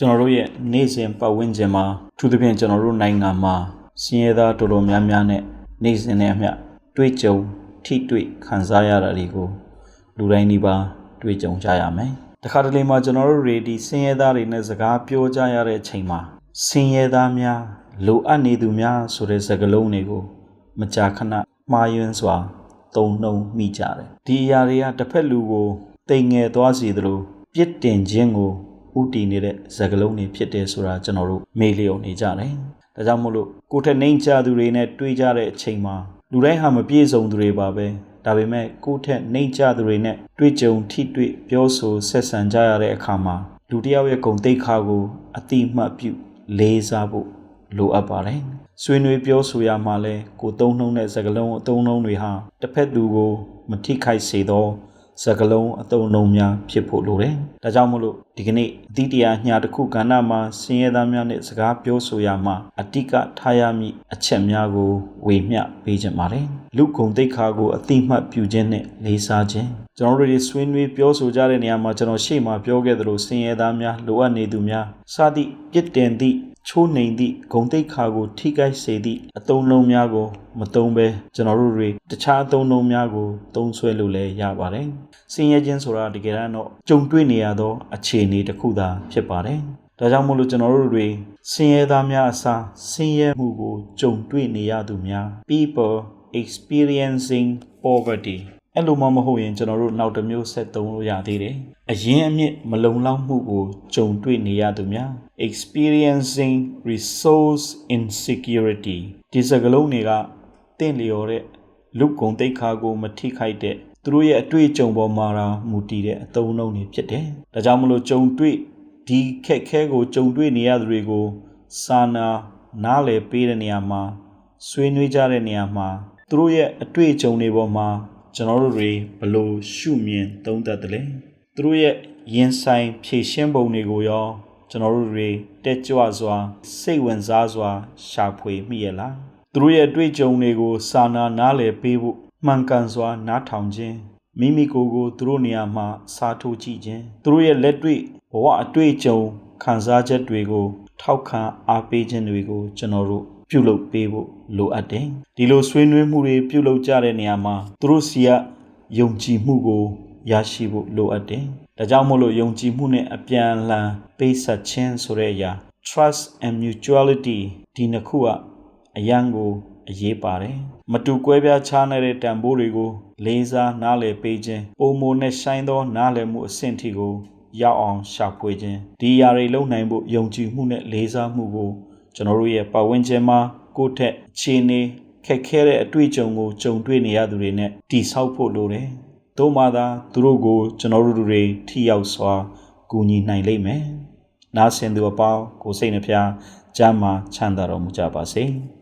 ကျွန်တော်တို့ရဲ့နေ့စဉ်ပတ်ဝန်းကျင်မှာအထူးသဖြင့်ကျွန်တော်တို့နိုင်ငံမှာစင်ရသားတော်တော်များများနဲ့နေ့စဉ်နဲ့အမျှတွေ့ကြုံထိတွေ့ခံစားရတာတွေကိုလူတိုင်းဒီပါတွေ့ကြုံကြရမယ်။တခါတလေမှာကျွန်တော်တို့တွေဒီစင်ရသားတွေနဲ့စကားပြောကြရတဲ့အချိန်မှာစင်ရသားများလိုအပ်နေသူများဆိုတဲ့စကားလုံးတွေကိုမကြာခဏမှားယွင်းစွာသုံးနှုံမိကြတယ်။ဒီအရာတွေကတစ်ဖက်လူကိုတိမ်ငယ်သွားစေသလိုပြစ်တင်ခြင်းကို ဥတည်နေတဲ့စကားလုံးတွေဖြစ်တယ်ဆိုတာကျွန်တော်တို့မေ့လျော့နေကြတယ်။ဒါကြောင့်မို့လို့ကိုယ်ထက်နှိမ်ချသူတွေနဲ့တွေ့ကြတဲ့အချိန်မှာလူတိုင်းဟာမပြည့်စုံသူတွေပါပဲ။ဒါပေမဲ့ကိုယ်ထက်နှိမ်ချသူတွေနဲ့တွေ့ကြုံထိတွေ့ပြောဆိုဆက်ဆံကြရတဲ့အခါမှာလူတစ်ယောက်ရဲ့ဂုဏ်သိက္ခာကိုအတိအမှတ်ပြုလေးစားဖို့လိုအပ်ပါတယ်။ဆွေးနွေးပြောဆိုရမှာလဲကိုသုံးနှုံးတဲ့စကားလုံးအသုံးနှုံးတွေဟာတစ်ဖက်သူကို မထိခိုက်စေသော စကလုံးအတုံလုံးများဖြစ်ဖို့လိုတယ်။ဒါကြောင့်မို့လို့ဒီကနေ့အတိတရားညတစ်ခုကဏ္ဍမှာဆင်းရဲသားများနဲ့စကားပြောဆိုရမှာအတိကထားရမည့်အချက်များကိုဝေမျှပေးခြင်းပါတယ်။လူကုံတိတ်ခါကိုအတိမတ်ပြုခြင်းနဲ့လေးစားခြင်းကျွန်တော်တို့တွေဆွေးနွေးပြောဆိုကြတဲ့နေရာမှာကျွန်တော်ရှေ့မှာပြောခဲ့သလိုဆင်းရဲသားများလိုအပ်နေသူများစသည့်ပြစ်တင်သည့် ချိုးနှိမ်သည့်ဂုံတိတ်ခါကို ထိခိုက်စေသည့်အတုံးလုံးများကိုမတုံးပဲကျွန်တော်တို့တွေတခြားအတုံးလုံးများကိုတုံးဆွဲလို့လည်းရပါတယ်။စင်ရဲခြင်းဆိုတာတကယ်တော့ကြုံတွေ့နေရသော အခြေအနေတစ်ခုသာဖြစ်ပါတယ်။ဒါကြောင့်မို့လို့ကျွန်တော်တို့တွေစင်ရဲသားများအစားစင်ရဲမှုကိုကြုံတွေ့နေရသူများ people experiencing poverty အဲ့လိုမှမဟုတ်ရင်ကျွန်တော်တို့နောက်တစ်မျိုးဆက်သုံးလို့ရသေးတယ်။အရင်အမြင့်မလုံလောက်မှုကိုကြုံတွေ့နေရသူများ experiencing resource insecurity ဒီစကားလုံးတွေကတင့်လျော်တဲ့လူကုန်တိတ်ခါကို မထိခိုက်တဲ့သူတို့ရဲ့အတွေ့အကြုံပေါ်မှာတော့မူတည်တဲ့အသုံးအနှုန်းတွေဖြစ်တယ်။ဒါကြောင့်မလို့ကြုံတွေ့ဒီခက်ခဲကိုကြုံတွေ့နေရသူတွေကိုစာနာနားလည်ပေးတဲ့နေရာမှာဆွေးနွေးကြတဲ့နေရာမှာသူတို့ရဲ့အတွေ့အကြုံတွေပေါ်မှာ ကျွန်တော်တို့တွေဘလို့ရှုမြင်သုံးသပ်တယ်လဲသူတို့ရဲ့ရင်ဆိုင်ဖြည့်ရှင်းပုံတွေကိုရောကျွန်တော်တို့တွေတက်ကြွစွာစိတ်ဝင်စားစွာ ရှာဖွေမိရလားသူတို့ရဲ့အတွေ့အကြုံတွေကို စာနာနားလည်ပေးဖို့မှန်ကန်စွာ နားထောင်ခြင်းမိမိကိုယ်ကိုသူတို့နေရာမှာစားထိုးကြည့်ခြင်းသူတို့ရဲ့လက်တွေ့ဘဝအတွေ့အကြုံခံစားချက်တွေကို ထောက်ခံအားပေးခြင်းတွေကိုကျွန်တော်တို့ပြုလုပ်ပေးဖို့လိုအပ်တယ်ဒီလိုဆွေးနွေးမှုတွေပြုလုပ်ကြတဲ့နေရာမှာသူတို့စီကယုံကြည်မှုကိုရရှိဖို့လိုအပ်တယ်ဒါကြောင့်မို့လို့ယုံကြည်မှုနဲ့အပြန်အလှန်ပေးဆက်ခြင်းဆိုတဲ့အရာ trust and mutuality ဒီနှစ်ခုကအရန်ကိုအရေးပါတယ်မတူကွဲပြားခြားနေတဲ့တန်ဖိုးတွေကိုလေးစားနားလည်ပေးခြင်းပုံမိုနဲ့ဆိုင်သောနားလည်မှုအဆင့်ထိကို ရောက်အောင်ရှာဖွေခြင်းဒီအရာတွေလုံနိုင်ဖို့ယုံကြည်မှုနဲ့လေးစားမှုကိုကျွန်တော်တို့ရဲ့ပတ်ဝန်းကျင်မှာကိုယ့်ထက်အခြေအနေခက်ခဲတဲ့အတွေ့အကြုံကိုကြုံတွေ့နေရသူတွေနဲ့တိဆောက်ဖို့လိုတယ်။သို့မှသာသူတို့ကိုကျွန်တော်တို့တွေထိရောက်စွာကူညီနိုင်လိမ့်မယ်။နားဆင်သူအပေါင်းကိုစိတ်နှဖျားကျမ်းမာချမ်းသာတော်မူကြပါစေ။